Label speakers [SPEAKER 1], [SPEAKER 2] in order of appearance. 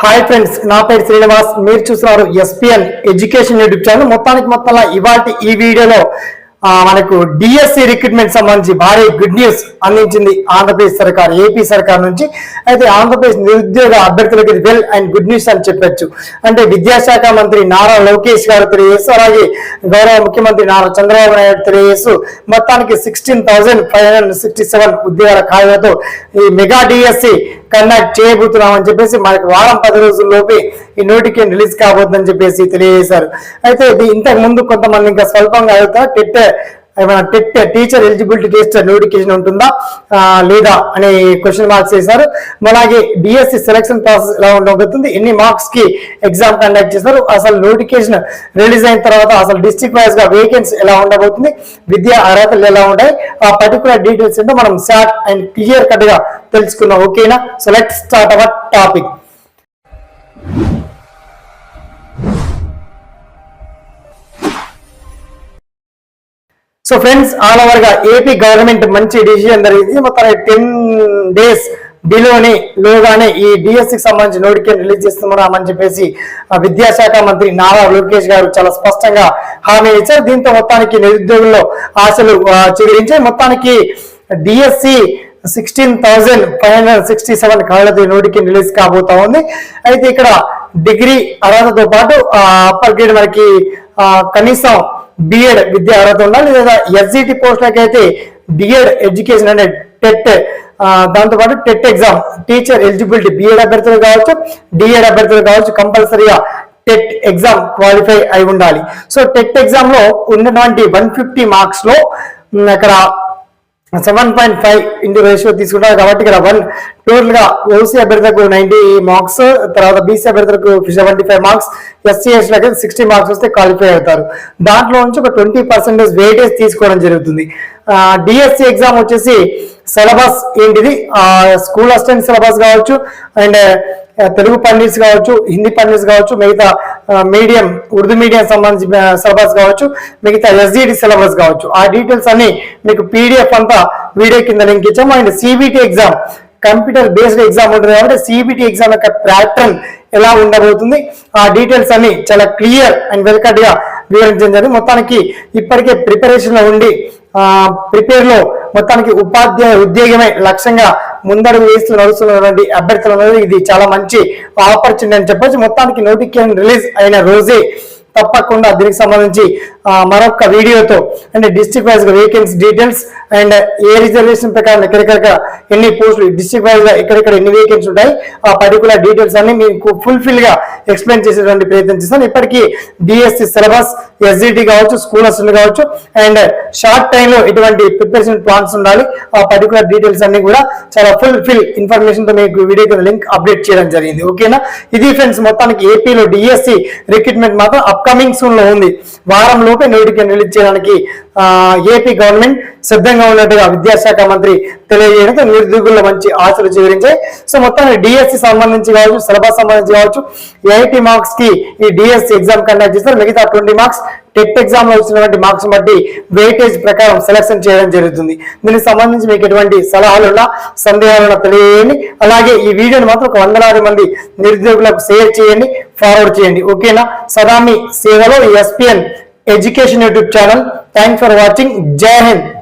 [SPEAKER 1] Hi friends నా పేరు శ్రీనివాస్. మీరు చూస్తున్నారు ఎస్పిఎన్ ఎడ్యుకేషన్ యూట్యూబ్ ఛానల్. మొత్తానికి మొత్తంలో ఇవాటి ఈ వీడియోలో మనకు డిఎస్సి రిక్రూట్మెంట్ సంబంధించి భారీ గుడ్ న్యూస్ అందించింది ఆంధ్రప్రదేశ్ సర్కార్ ఏపీ సర్కార్ నుంచి. అయితే ఆంధ్రప్రదేశ్ నిరుద్యోగ అభ్యర్థులకు ఇది వెల్ అండ్ గుడ్ న్యూస్ అని చెప్పొచ్చు. అంటే విద్యాశాఖ మంత్రి నారా లోకేష్ గారు తెలియజేస్తూ అలాగే గౌరవ ముఖ్యమంత్రి నారా చంద్రబాబు నాయుడు తెలియజేస్తూ మొత్తానికి sixteen thousand five hundred sixty seven ఉద్యోగాల ఖాళీలతో ఈ మెగా డిఎస్సి కండక్ట్ చేయబోతున్నామని చెప్పేసి మనకి వారం పది రోజుల్లోపే ఈ నోటిఫికేషన్ రిలీజ్ కాబోతుందని చెప్పేసి తెలియజేశారు. అయితే ఇది ఇంతకు ముందు కొంతమంది ఇంకా స్వల్పంగా అవుతా టెట్ ఏమైనా TET teacher eligibility test notification ఉంటుందా లేదా అనే క్వశ్చన్ మార్క్స్ చేశారు అలాగే డిఎస్సి సెలక్షన్ ప్రాసెస్ ఎలా ఉండబోతుంది ఎన్ని మార్క్స్కి ఎగ్జామ్ కండక్ట్ చేస్తారు అసలు నోటిఫికేషన్ రిలీజ్ అయిన తర్వాత అసలు డిస్ట్రిక్ట్ వైజ్గా వేకెన్సీ ఎలా ఉండబోతుంది విద్యా అర్హతలు ఎలా ఉంటాయి ఆ పర్టికులర్ డీటెయిల్స్ ఏంటో మనం షార్ట్ అండ్ క్లియర్ కట్గా తెలుసుకున్నాం. ఓకేనా? So let start our topic so friends all ఓవర్గా ఏపీ గవర్నమెంట్ మంచి డిసిజన్ జరిగింది. మొత్తం టెన్ డేస్ బిలోనే లోగానే ఈ డిఎస్సి సంబంధించి నోటిఫికేషన్ రిలీజ్ చేస్తున్నామని చెప్పేసి విద్యాశాఖ మంత్రి నారా లోకేష్ గారు చాలా స్పష్టంగా హామీ ఇచ్చారు. దీంతో మొత్తానికి నిరుద్యోగుల్లో ఆశలు చిగురించాయి మొత్తానికి DSC sixteen thousand five hundred sixty seven కాళ్ళది నోటికి రిలీజ్ కాబోతా ఉంది. అయితే ఇక్కడ డిగ్రీ అర్హతతో పాటు అప్పర్ గ్రేడ్ మనకి కనీసం బిఎడ్ విద్య అర్హత ఉండాలి లేదా ఎస్జిటి పోస్టులకి అయితే బిఎడ్ ఎడ్యుకేషన్ అంటే టెట్ దాంతో పాటు TET exam teacher eligibility BEd అభ్యర్థులు కావచ్చు డిఎడ్ అభ్యర్థులు కావచ్చు కంపల్సరీగా టెట్ ఎగ్జామ్ క్వాలిఫై అయి ఉండాలి. సో టెట్ ఎగ్జామ్లో ఉన్నటువంటి వన్ ఫిఫ్టీ మార్క్స్లో అక్కడ seven point five into ratio తీసుకుంటారు కాబట్టి ఇక్కడ వన్ టోటల్గా ఓసీ అభ్యర్థులకు నైన్టీ మార్క్స్ తర్వాత బీసీ అభ్యర్థులకు సెవెంటీ ఫైవ్ మార్క్స్ ఎస్సీ ఎస్టీలకి సిక్స్టీ మార్క్స్ వస్తే క్వాలిఫై అవుతారు. దాంట్లో నుంచి ఒక ట్వంటీ పర్సెంటేజ్ వెయిటేజ్ తీసుకోవడం జరుగుతుంది. డిఎస్సి ఎగ్జామ్ వచ్చేసి సిలబస్ ఏంటిది? స్కూల్ అసిస్టెంట్ సిలబస్ కావచ్చు అండ్ తెలుగు పండిట్స్ కావచ్చు హిందీ పండిట్స్ కావచ్చు మిగతా మీడియం ఉర్దూ మీడియం సంబంధించిన సిలబస్ కావచ్చు మిగతా ఎస్జిడి సిలబస్ కావచ్చు. ఆ డీటెయిల్స్ అన్ని మీకు పీడిఎఫ్ అంతా వీడియో కింద లింక్ ఇచ్చాము. And CBT exam computer based exam ఉంటుంది కాబట్టి సిబిటి ఎగ్జామ్ యొక్క ప్యాటర్న్ ఎలా ఉండబోతుంది ఆ డీటెయిల్స్ అన్ని చాలా క్లియర్ అండ్ వెల్కట్గా వివరించడం మొత్తానికి ఇప్పటికే ప్రిపరేషన్లో ఉండి ప్రిపేర్లో మొత్తానికి ఉపాధ్యాయ ఉద్యోగమే లక్ష్యంగా ముందడుగు వేస్తూ నడుస్తున్నటువంటి అభ్యర్థులు ఇది చాలా మంచి ఆపర్చునిటీ అని చెప్పొచ్చు. మొత్తానికి నోటిఫికేషన్ రిలీజ్ అయిన రోజే తప్పకుండా దీనికి సంబంధించి మరొక వీడియోతో అంటే district wise vacancy details and A reservation ప్రకారం ఎక్కడెక్కడ ఎన్ని పోస్టులు డిస్ట్రిక్ట్ వైజ్గా ఎక్కడెక్కడ ఎన్ని వేకెన్సీ ఉంటాయి ఆ పర్టికులర్ డీటెయిల్స్ అన్ని మీకు ఫుల్ఫిల్గా ఎక్స్ప్లెయిన్ చేసేటువంటి ప్రయత్నం చేస్తాను. ఇప్పటికీ డిఎస్సి సిలబస్ ఎస్జిటి కావచ్చు స్కూల్ అసలు కావచ్చు అండ్ షార్ట్ టైంలో లో ఎటువంటి ప్రిపరేషన్ ప్లాన్స్ ఉండాలి. ఆ పర్టికులర్ డీటెయిల్స్ అన్ని కూడా చాలా ఫుల్ ఫిల్ ఇన్ఫర్మేషన్తో మీకు వీడియో కింద లింక్ అప్డేట్ చేయడం జరిగింది. ఓకేనా ఇది ఫ్రెండ్స్ మొత్తానికి ఏపీలో డిఎస్సి రిక్రూట్మెంట్ మాత్రం అప్కమింగ్ సూన్లో ఉంది. వారం లోపే నోటిఫికేషన్ రిలీజ్ చేయడానికి ఏపీ గవర్నమెంట్ సిద్ధంగా ఉన్నట్టుగా విద్యాశాఖ మంత్రి తెలియజేయడంతో నిరుద్యోగుల్లో మంచి ఆశలు చివరించాయి సో మొత్తం డిఎస్సి సంబంధించి కావచ్చు సిలబస్ సంబంధించి కావచ్చు ఎయిటీ మార్క్స్కి ఈ డిఎస్సి ఎగ్జామ్ కండక్ట్ చేస్తారు. మిగతా ట్వంటీ మార్క్స్ టెట్ ఎగ్జామ్లో వచ్చినటువంటి మార్క్స్ బట్టి వెయిటేజ్ ప్రకారం సెలక్షన్ చేయడం జరుగుతుంది. దీనికి సంబంధించి మీకు ఎటువంటి సలహాలున్నా సందేహాలున్నా తెలియజేయండి. అలాగే ఈ వీడియోని మాత్రం ఒక వందలాది మంది నిరుద్యోగులకు షేర్ చేయండి ఫార్వర్డ్ చేయండి. ఓకేనా? సదామి సేవలో SPN education youtube channel. Thanks for watching. Jai hind.